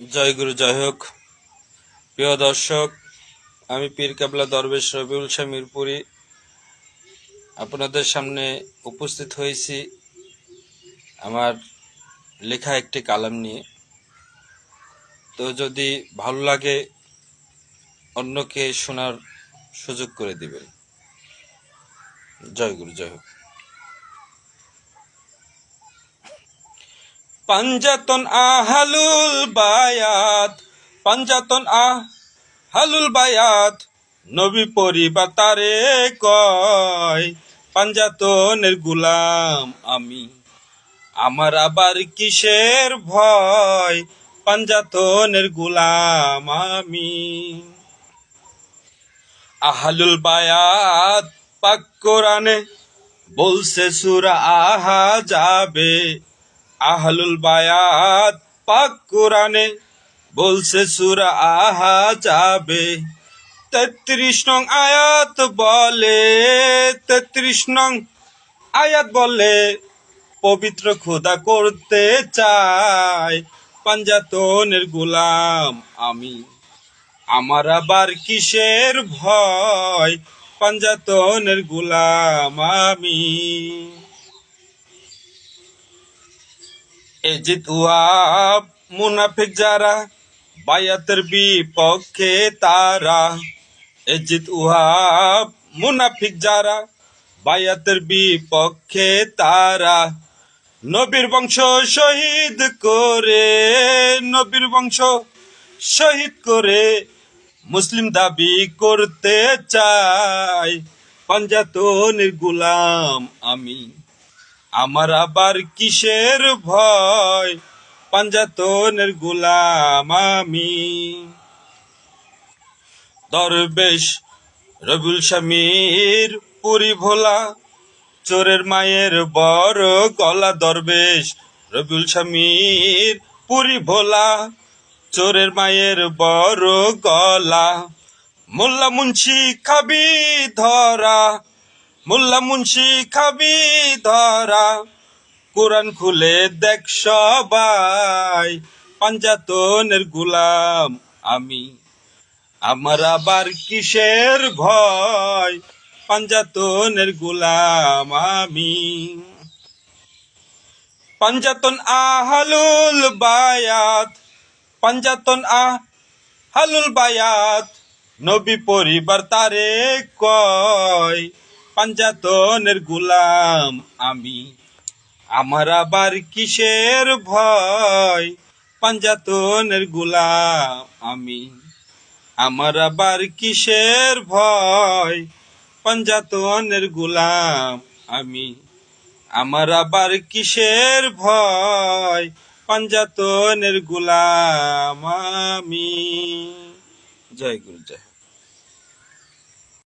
জয় গুরু, জয় হোক। প্রিয় দর্শক, আমি পীর কাবলা দরবেশ রবিউল শাহ মিরপুরি। আপনাদের সামনে উপস্থিত হয়েছি আমার লেখা একটি কালাম নিয়ে। তো যদি ভালো লাগে, অন্যকে শোনার সুযোগ করে দিবেন। জয় গুরু, জয় হোক। পাঞ্জাতন আহালুল বায়াত, পাঞ্জাতন আহালুল বায়াত, নবী পরিবার তারে কয়, পাঞ্জাতনের গুলাম আমি। আমার আবার কিসের ভয়, পাঞ্জাতনের গুলাম আমি। আহালুল বায়াত পাক কোরআনে বলছে, সুরা আহা যাবে। আহলুল বায়াত পাক কোরআনে বলছে সুরা আহা যাবে তেত্রিশ নং আয়াত বলে, তেত্রিশ নং আয়াত বলে, পবিত্র খোদা করতে চায় পাঞ্জাতনের গোলাম আমি। আমার আবার কিসের ভয়, পাঞ্জাতনের গোলাম আমি। এজিত ওয়াব মুনাফিক যারা, বায়াতের বিপক্ষে তারা। এজিত ওয়াব মুনাফিক যারা, বায়াতের বিপক্ষে তারা। নবীর বংশ শহীদ করে, নবীর বংশ শহীদ করে মুসলিম দাবি করতে চাই। পাঞ্জাতনের গুলাম আমি আমার আবার কিসের ভয়? পাঞ্জাতনের গুলাম আমি। দরবেশ রবুল শামীর পুরি ভোলা, চোরের মায়ের বড় গলা। দরবেশ রবিউল শামীর পুরি ভোলা, চোরের মায়ের বড় গলা। মোল্লা মুন্সি খাবি ধরা মোল্লা মুন্সি খাবি ধরা, কোরআন খুলে দেখ সবাই, পাঞ্জাতনের গুলাম আমি। আমার আবার কিসের ভয়, পাঞ্জাতনের গুলাম আমি। পাঞ্জাতন আহালুল বায়াত, পাঞ্জাতন আহালুল বায়াত, নবী পরিবার তারে কয় পাঞ্জাতনের গুলাম আমি। আমার আবার কিসের ভয়? পাঞ্জাতনের গুলাম আমি। আমার আবার কিসের ভয়? পাঞ্জাতনের গুলাম আমি। আমার আবার কিসের ভয়? পাঞ্জাতনের গুলাম আমি। জয় গুরু জয়